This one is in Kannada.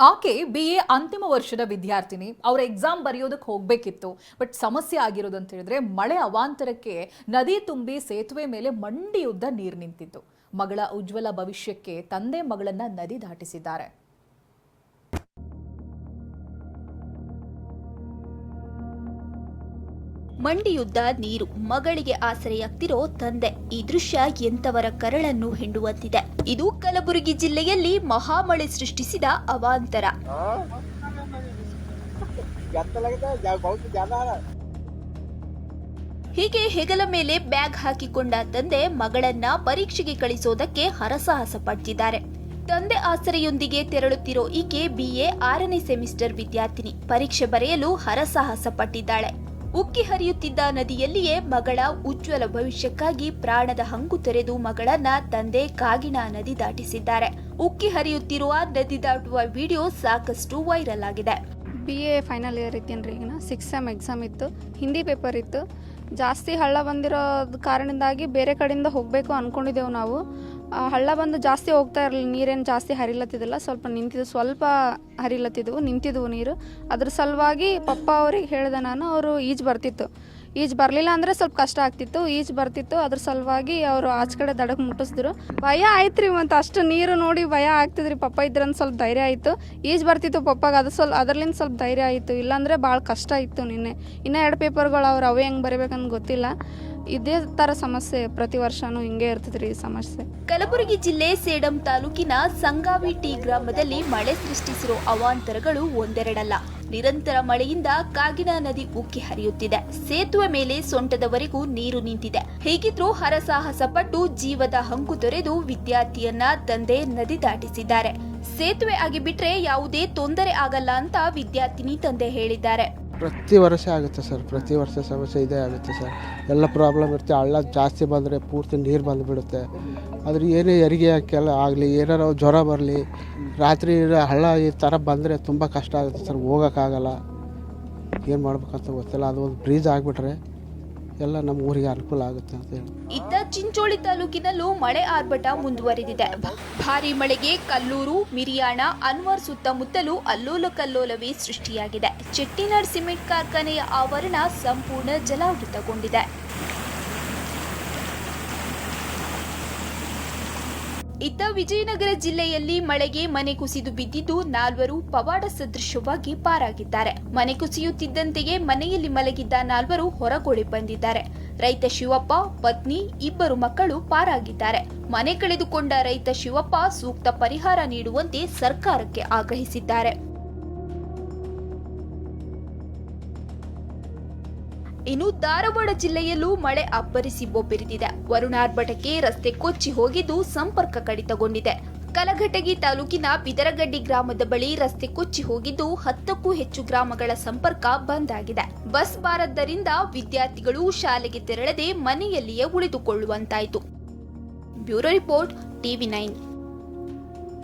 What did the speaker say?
ಆಕೆ ಬಿ ಎ ಅಂತಿಮ ವರ್ಷದ ವಿದ್ಯಾರ್ಥಿನಿ. ಅವರ ಎಕ್ಸಾಮ್ ಬರೆಯೋದಕ್ಕೆ ಹೋಗಬೇಕಿತ್ತು. ಬಟ್ ಸಮಸ್ಯೆ ಆಗಿರೋದು ಅಂತ ಹೇಳಿದ್ರೆ ಮಳೆ ಅವಾಂತರಕ್ಕೆ ನದಿ ತುಂಬಿ ಸೇತುವೆ ಮೇಲೆ ಮಂಡಿಯುದ್ದ ನೀರು ನಿಂತಿತ್ತು. ಮಗಳ ಉಜ್ವಲ ಭವಿಷ್ಯಕ್ಕೆ ತಂದೆ ಮಗಳನ್ನ ನದಿ ದಾಟಿಸಿದ್ದಾರೆ. ಮಂಡಿಯುದ್ದ ನೀರು ಮಗಳಿಗೆ ಆಸರೆಯಾಗ್ತಿರೋ ತಂದೆ. ಈ ದೃಶ್ಯ ಎಂತವರ ಕರಳನ್ನು ಹಿಂಡುವಂತಿದೆ. ಇದು ಕಲಬುರಗಿ ಜಿಲ್ಲೆಯಲ್ಲಿ ಮಹಾಮಳೆ ಸೃಷ್ಟಿಸಿದ ಅವಾಂತರ. ಹೀಗೆ ಹೆಗಲ ಮೇಲೆ ಬ್ಯಾಗ್ ಹಾಕಿಕೊಂಡ ತಂದೆ ಮಗಳನ್ನ ಪರೀಕ್ಷೆಗೆ ಕಳಿಸೋದಕ್ಕೆ ಹರಸಾಹಸ ಪಡ್ತಿದ್ದಾರೆ. ತಂದೆ ಆಸರೆಯೊಂದಿಗೆ ತೆರಳುತ್ತಿರೋ ಈಕೆ ಬಿಎ ಆರನೇ ಸೆಮಿಸ್ಟರ್ ವಿದ್ಯಾರ್ಥಿನಿ. ಪರೀಕ್ಷೆ ಬರೆಯಲು ಹರಸಾಹಸ ಪಟ್ಟಿದ್ದಾಳೆ. ಉಕ್ಕಿ ಹರಿಯುತ್ತಿದ್ದ ನದಿಯಲ್ಲಿಯೇ ಮಗಳ ಉಜ್ವಲ ಭವಿಷ್ಯಕ್ಕಾಗಿ ಪ್ರಾಣದ ಹಂಗು ತೆರೆದು ಮಗಳನ್ನ ತಂದೆ ಕಾಗಿಣ ನದಿ ದಾಟಿಸಿದ್ದಾರೆ. ಉಕ್ಕಿ ಹರಿಯುತ್ತಿರುವ ನದಿ ದಾಟುವ ವಿಡಿಯೋ ಸಾಕಷ್ಟು ವೈರಲ್ ಆಗಿದೆ. ಬಿ ಎ ಫೈನಲ್ ಇಯರ್ ಇತ್ತೇನ್ರಿ ಈಗ ಸಿಕ್ಸ್ ಸೆಮ್ ಎಕ್ಸಾಮ್ ಇತ್ತು. ಹಿಂದಿ ಪೇಪರ್ ಇತ್ತು. ಜಾಸ್ತಿ ಹಳ್ಳ ಬಂದಿರೋ ಕಾರಣದಿಂದಾಗಿ ಬೇರೆ ಕಡೆಯಿಂದ ಹೋಗಬೇಕು ಅಂದ್ಕೊಂಡಿದ್ದೆವು ನಾವು. ಹಳ್ಳ ಬಂದು ಜಾಸ್ತಿ ಹೋಗ್ತಾ ಇರಲಿಲ್ಲ, ನೀರೇನು ಜಾಸ್ತಿ ಹರಿಲತ್ತಿದ್ದಿಲ್ಲ, ಸ್ವಲ್ಪ ನಿಂತಿದ್ದು ಸ್ವಲ್ಪ ಹರಿಲತ್ತಿದ್ದವು ನಿಂತಿದ್ದವು ನೀರು. ಅದ್ರ ಸಲುವಾಗಿ ಪಪ್ಪ ಅವ್ರಿಗೆ ಹೇಳಿದೆ ನಾನು, ಅವರು ಈಜು ಬರ್ತಿತ್ತು. ಈಜು ಬರಲಿಲ್ಲ ಅಂದರೆ ಸ್ವಲ್ಪ ಕಷ್ಟ ಆಗ್ತಿತ್ತು, ಈಜು ಬರ್ತಿತ್ತು, ಅದ್ರ ಸಲುವಾಗಿ ಅವರು ಆಚೆ ಕಡೆ ದಡಕ್ಕೆ ಮುಟ್ಟಿಸಿದ್ರು. ಭಯ ಆಯ್ತು ರೀ ಮತ್ತು ಅಷ್ಟು ನೀರು ನೋಡಿ ಭಯ ಆಗ್ತಿದ್ರಿ, ಪಪ್ಪ ಇದ್ರಂತ ಸ್ವಲ್ಪ ಧೈರ್ಯ ಆಯಿತು. ಈಜು ಬರ್ತಿತ್ತು ಪಪ್ಪಾಗ, ಅದು ಸ್ವಲ್ಪ, ಅದರ್ಲಿಂದ ಸ್ವಲ್ಪ ಧೈರ್ಯ ಆಯಿತು, ಇಲ್ಲಾಂದರೆ ಭಾಳ ಕಷ್ಟ ಇತ್ತು ನಿನ್ನೆ. ಇನ್ನೂ ಎರಡು ಪೇಪರ್ಗಳು ಅವ್ರು, ಅವೇ ಹೆಂಗೆ ಬರೀಬೇಕಂತ ಗೊತ್ತಿಲ್ಲ. ಇದೇ ಥರ ಸಮಸ್ಯೆ ಪ್ರತಿ ವರ್ಷನೂ ಹಿಂಗೆ ಇರ್ತದ್ರಿ ಈ ಸಮಸ್ಯೆ. ಕಲಬುರಗಿ ಜಿಲ್ಲೆ ಸೇಡಂ ತಾಲೂಕಿನ ಸಂಗಾವಿ ಟಿ ಗ್ರಾಮದಲ್ಲಿ ಮಳೆ ಸೃಷ್ಟಿಸಿರೋ ಅವಾಂತರಗಳು ಒಂದೆರಡಲ್ಲ. ನಿರಂತರ ಮಳೆಯಿಂದ ಕಾಗಿನ ನದಿ ಉಕ್ಕಿ ಹರಿಯುತ್ತಿದೆ. ಸೇತುವೆ ಮೇಲೆ ಸೊಂಟದವರೆಗೂ ನೀರು ನಿಂತಿದೆ. ಹೀಗಿದ್ರೂ ಹರಸಾಹಸ ಪಟ್ಟು ಜೀವದ ಹಂಕು ತೊರೆದು ವಿದ್ಯಾರ್ಥಿಯನ್ನ ತಂದೆ ನದಿ ದಾಟಿಸಿದ್ದಾರೆ. ಸೇತುವೆ ಆಗಿ ಬಿಟ್ರೆ ಯಾವುದೇ ತೊಂದರೆ ಆಗಲ್ಲ ಅಂತ ವಿದ್ಯಾರ್ಥಿನಿ ತಂದೆ ಹೇಳಿದ್ದಾರೆ. ಪ್ರತಿ ವರ್ಷ ಆಗುತ್ತೆ ಸರ್, ಪ್ರತಿ ವರ್ಷ ಸಮಸ್ಯೆ ಇದೇ ಆಗುತ್ತೆ ಸರ್. ಎಲ್ಲ ಪ್ರಾಬ್ಲಮ್ ಇರುತ್ತೆ, ಹಳ್ಳ ಜಾಸ್ತಿ ಬಂದರೆ ಪೂರ್ತಿ ನೀರು ಬಂದುಬಿಡುತ್ತೆ. ಆದರೆ ಏನೇ ಹೆರಿಗೆ ಹಾಕೆಲ್ಲ ಆಗಲಿ, ಏನಾರು ಜ್ವರ ಬರಲಿ, ರಾತ್ರಿ ಹಳ್ಳ ಈ ಥರ ಬಂದರೆ ತುಂಬ ಕಷ್ಟ ಆಗುತ್ತೆ ಸರ್, ಹೋಗೋಕ್ಕಾಗಲ್ಲ. ಏನು ಮಾಡ್ಬೇಕಂತ ಗೊತ್ತಿಲ್ಲ, ಅದು ಒಂದು ಬ್ರೀಜ್ ಆಗಿಬಿಟ್ರೆ ಎಲ್ಲ ನಮ್ಮ ಊರಿಗೆ ಅನುಕೂಲ ಆಗುತ್ತೆ ಅಂತ ಹೇಳಿ. ಇತ್ತ ಚಿಂಚೋಳಿ ತಾಲೂಕಿನಲ್ಲೂ ಮಳೆ ಆರ್ಭಟ ಮುಂದುವರೆದಿದೆ. ಭಾರಿ ಮಳೆಗೆ ಕಲ್ಲೂರು, ಮಿರಿಯಾಣ, ಅನ್ವರ್ ಸುತ್ತಮುತ್ತಲೂ ಅಲ್ಲೋಲ ಕಲ್ಲೋಲವೇ ಸೃಷ್ಟಿಯಾಗಿದೆ. ಚೆಟ್ಟಿನಾಡ್ ಸಿಮೆಂಟ್ ಕಾರ್ಖಾನೆಯ ಆವರಣ ಸಂಪೂರ್ಣ ಜಲಾವೃತಗೊಂಡಿದೆ. ಇತ್ತ ವಿಜಯನಗರ ಜಿಲ್ಲೆಯಲ್ಲಿ ಮಳೆಗೆ ಮನೆ ಕುಸಿದು ಬಿದ್ದಿದ್ದು ನಾಲ್ವರು ಪವಾಡ ಸದೃಶವಾಗಿ ಪಾರಾಗಿದ್ದಾರೆ. ಮನೆ ಕುಸಿಯುತ್ತಿದ್ದಂತೆಯೇ ಮನೆಯಲ್ಲಿ ಮಲಗಿದ್ದ ನಾಲ್ವರು ಹೊರಗೊಳಿ ಬಂದಿದ್ದಾರೆ. ರೈತ ಶಿವಪ್ಪ, ಪತ್ನಿ, ಇಬ್ಬರು ಮಕ್ಕಳು ಪಾರಾಗಿದ್ದಾರೆ. ಮನೆ ಕಳೆದುಕೊಂಡ ರೈತ ಶಿವಪ್ಪ ಸೂಕ್ತ ಪರಿಹಾರ ನೀಡುವಂತೆ ಸರ್ಕಾರಕ್ಕೆ ಆಗ್ರಹಿಸಿದ್ದಾರೆ. ಇನ್ನು ಧಾರವಾಡ ಜಿಲ್ಲೆಯಲ್ಲೂ ಮಳೆ ಅಬ್ಬರಿಸಿ ಬೊಬ್ಬಿರಿದಿದೆ ವರುಣಾರ್ಭಟಕ್ಕೆ ರಸ್ತೆ ಕೊಚ್ಚಿ ಹೋಗಿದ್ದು ಸಂಪರ್ಕ ಕಡಿತಗೊಂಡಿದೆ. ಕಲಘಟಗಿ ತಾಲೂಕಿನ ಬಿದರಗಡ್ಡಿ ಗ್ರಾಮದ ಬಳಿ ರಸ್ತೆ ಕೊಚ್ಚಿ ಹೋಗಿದ್ದು ಹತ್ತಕ್ಕೂ ಹೆಚ್ಚು ಗ್ರಾಮಗಳ ಸಂಪರ್ಕ ಬಂದ್ ಆಗಿದೆ. ಬಸ್ ಬಾರದ್ದರಿಂದ ವಿದ್ಯಾರ್ಥಿಗಳು ಶಾಲೆಗೆ ತೆರಳದೆ ಮನೆಯಲ್ಲಿಯೇ ಉಳಿದುಕೊಳ್ಳುವಂತಾಯಿತು. Bureau report, TV nine.